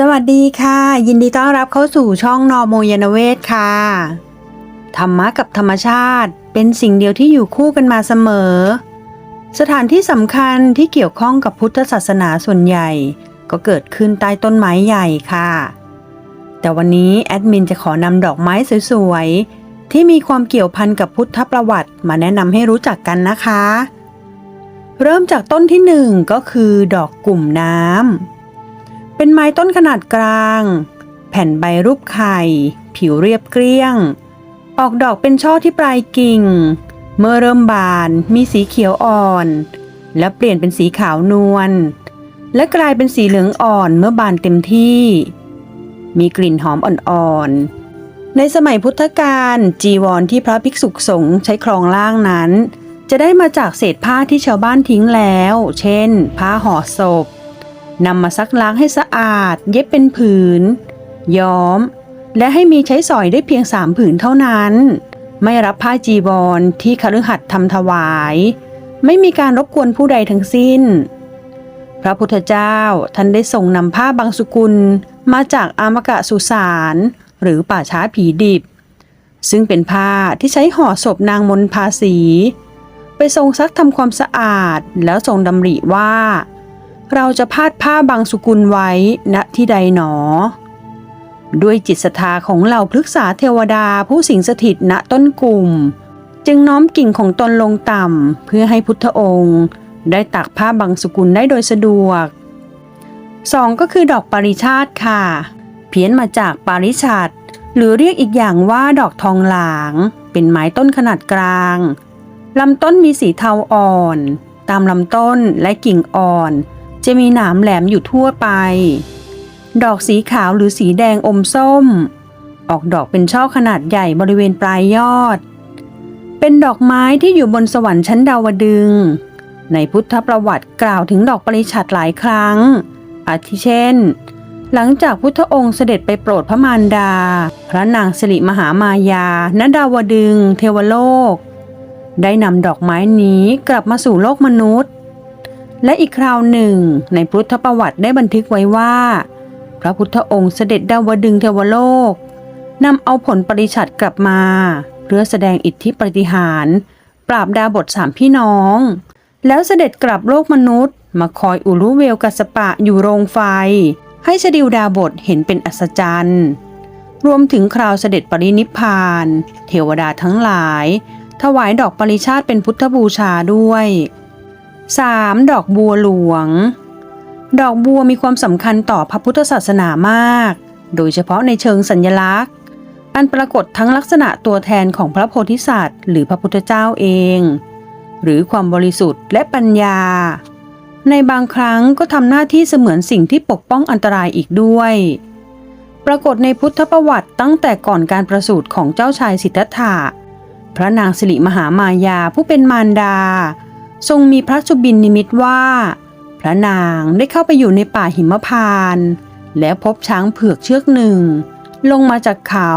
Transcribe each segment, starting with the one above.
สวัสดีค่ะ ยินดีต้อนรับเข้าสู่ช่องนอโมยานเวศค่ะ ธรรมะกับธรรมชาติเป็นสิ่งเดียวที่อยู่คู่กันมาเสมอ สถานที่สำคัญที่เกี่ยวข้องกับพุทธศาสนาส่วนใหญ่ ก็เกิดขึ้นใต้ต้นไม้ใหญ่ค่ะ แต่วันนี้แอดมินจะขอนำดอกไม้สวยๆ ที่มีความเกี่ยวพันกับพุทธประวัติมาแนะนำให้รู้จักกันนะคะ เริ่มจากต้นที่หนึ่งก็คือดอกกลุ่มน้ำ เป็นไม้ต้นขนาดกลาง แผ่นใบรูปไข่ ผิวเรียบเกลี้ยง ออกดอกเป็นช่อที่ปลายกิ่ง เมื่อเริ่มบานมีสีเขียวอ่อน และเปลี่ยนเป็นสีขาวนวล และกลายเป็นสีเหลืองอ่อนเมื่อบานเต็มที่ มีกลิ่นหอมอ่อนๆ ในสมัยพุทธกาลจีวรที่พระภิกษุสงฆ์ใช้ครองล่างนั้น จะได้มาจากเศษผ้าที่ชาวบ้านทิ้งแล้ว เช่น ผ้าห่อศพ นำมาซักล้างให้สะอาด เย็บเป็นผืน ย้อม และให้มีใช้สอยได้เพียงสามผืนเท่านั้น ไม่รับผ้าจีวรที่คฤหัสถ์ทำถวาย ไม่มีการรบกวนผู้ใดทั้งสิ้น พระพุทธเจ้าท่านได้ทรงนำผ้าบางสุกุลมาจากอามกะสุสานหรือป่าช้าผีดิบ ซึ่งเป็นผ้าที่ใช้ห่อศพนางมนภาษี ไปทรงซักทำความสะอาดแล้วทรงดำริว่า เราจะพาดผ้าบางสุกุลไว้ณที่ใดหนอ ด้วยจิตศรัทธาของเหล่าพฤกษาเทวดาผู้สิงสถิตณต้นกลุ่ม จึงน้อมกิ่งของตนลงต่ำ เพื่อให้พุทธองค์ ได้ตักผ้าบางสุกุลได้โดยสะดวกสองก็คือดอกปริชาติค่ะ เพี้ยนมาจากปาริชัดหรือเรียกอีกอย่างว่าดอกทองหลาง เป็นไม้ต้นขนาดกลางลำต้นมีสีเทาอ่อน ตามลำต้นและกิ่งอ่อน จะมีหนามแหลมอยู่ทั่วไป ดอกสีขาวหรือสีแดงอมส้ม ออกดอกเป็นช่อขนาดใหญ่บริเวณปลายยอด เป็นดอกไม้ที่อยู่บนสวรรค์ชั้นดาวดึง ในพุทธประวัติกล่าวถึงดอกปริฉัตรหลายครั้ง อาทิเช่น หลังจากพุทธองค์เสด็จไปโปรดพระมารดา พระนางสิริมหามายาณดาวดึง เทวโลก ได้นำดอกไม้นี้กลับมาสู่โลกมนุษย์ และอีกคราวหนึ่ง ในพุทธประวัติได้บันทึกไว้ว่า พระพุทธองค์เสด็จดาวดึงเทวโลกนำเอาผลปริชัดกลับมาเพื่อแสดงอิทธิปฏิหาร ปราบดาบทสามพี่น้อง แล้วเสด็จกลับโลกมนุษย์ มาคอยอุรุเวลกัสปะอยู่โรงไฟ ให้ชดิวดาบทเห็นเป็นอัศจรรย์รวมถึงคราวเสด็จปรินิพพาน เทวดาทั้งหลาย ถวายดอกปริชาติเป็นพุทธบูชาด้วย 3. ดอกบัวหลวง ดอกบัวมีความสำคัญต่อพระพุทธศาสนามาก โดยเฉพาะในเชิงสัญญลักษณ์ อันปรากฏทั้งลักษณะตัวแทนของพระโพธิสัตว์ หรือพระพุทธเจ้าเอง หรือความบริสุทธิ์และปัญญา ในบางครั้งก็ทำหน้าที่เสมือนสิ่งที่ปกป้องอันตรายอีกด้วย ปรากฏในพุทธประวัติตั้งแต่ก่อนการประสูติของเจ้าชายสิทธัตถะ พระนางสิริมหามายาผู้เป็นมารดา ทรงมีพระสุบินนิมิตว่า พระนางได้เข้าไปอยู่ในป่าหิมพานต์แล้วพบช้างเผือกเชือกหนึ่ง ลงมาจากเขา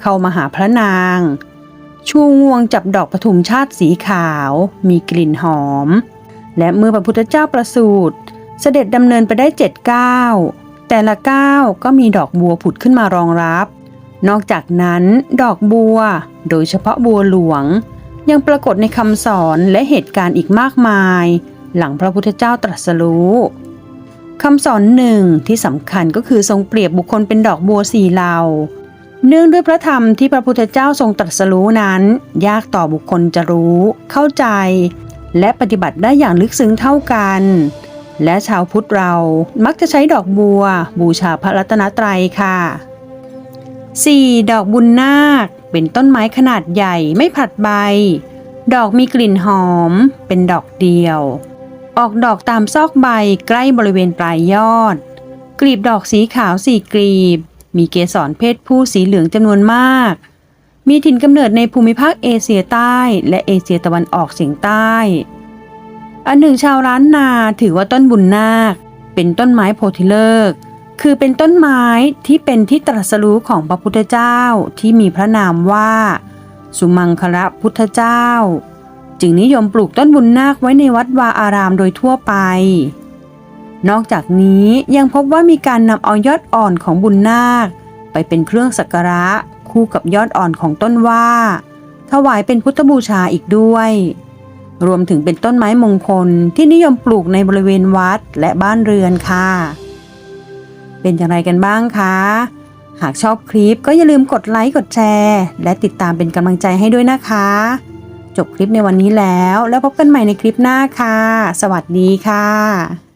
เข้ามาหาพระนาง ชูงวงจับดอกปทุมชาติสีขาว มีกลิ่นหอม และเมื่อพระพุทธเจ้าประสูติเสด็จดำเนินไปได้เจ็ดก้าวแต่ละก้าวก็มีดอกบัวผุดขึ้นมารองรับ นอกจากนั้น ดอกบัว โดยเฉพาะบัวหลวง ยังปรากฏในคำสอนและเหตุการณ์อีกมากมาย หลังพระพุทธเจ้าตรัสรู้คำสอนหนึ่งที่สำคัญก็คือทรงเปรียบบุคคลเป็นดอกบัวสี่เหล่า เนื่องด้วยพระธรรมที่พระพุทธเจ้าทรงตรัสรู้นั้น ยากต่อบุคคลจะรู้ เข้าใจ และปฏิบัติได้อย่างลึกซึ้งเท่ากัน และชาวพุทธเรามักจะใช้ดอกบัว บูชาพระรัตนตรัยค่ะ 4. ดอกบุญนาค เป็นต้นไม้ขนาดใหญ่ไม่ผลัดใบ ดอกมีกลิ่นหอม เป็นดอกเดียว ออกดอกตามซอกใบใกล้บริเวณปลายยอด กลีบดอกสีขาวสี่กลีบ มีเกสรเพศผู้สีเหลืองจำนวนมาก มีถิ่นกำเนิดในภูมิภาคเอเชียใต้ และเอเชียตะวันออกเฉียงใต้ อันหนึ่งชาวร้านนาถือว่าต้นบุญนาค เป็นต้นไม้โพธิเลิกษ์ คือเป็นต้นไม้ที่เป็นที่ตรัสรู้ของพระพุทธเจ้าที่มีพระนามว่า สุมังคละพุทธเจ้า จึงนิยมปลูกต้นบุญนาคไว้ในวัดวาอารามโดยทั่วไป นอกจากนี้ยังพบว่ามีการนำเอายอดอ่อนของบุญนาค ไปเป็นเครื่องสักการะคู่กับยอดอ่อนของต้นว่าถวายเป็นพุทธบูชาอีกด้วย รวมถึงเป็นต้นไม้มงคลที่นิยมปลูกในบริเวณวัดและบ้านเรือนค่ะ เป็นอย่างไรกันบ้างคะ หากชอบคลิปก็อย่าลืมกดไลค์กดแชร์ และติดตามเป็นกำลังใจให้ด้วยนะคะ จบคลิปในวันนี้แล้วแล้วพบกันใหม่ในคลิปหน้าค่ะ สวัสดีค่ะ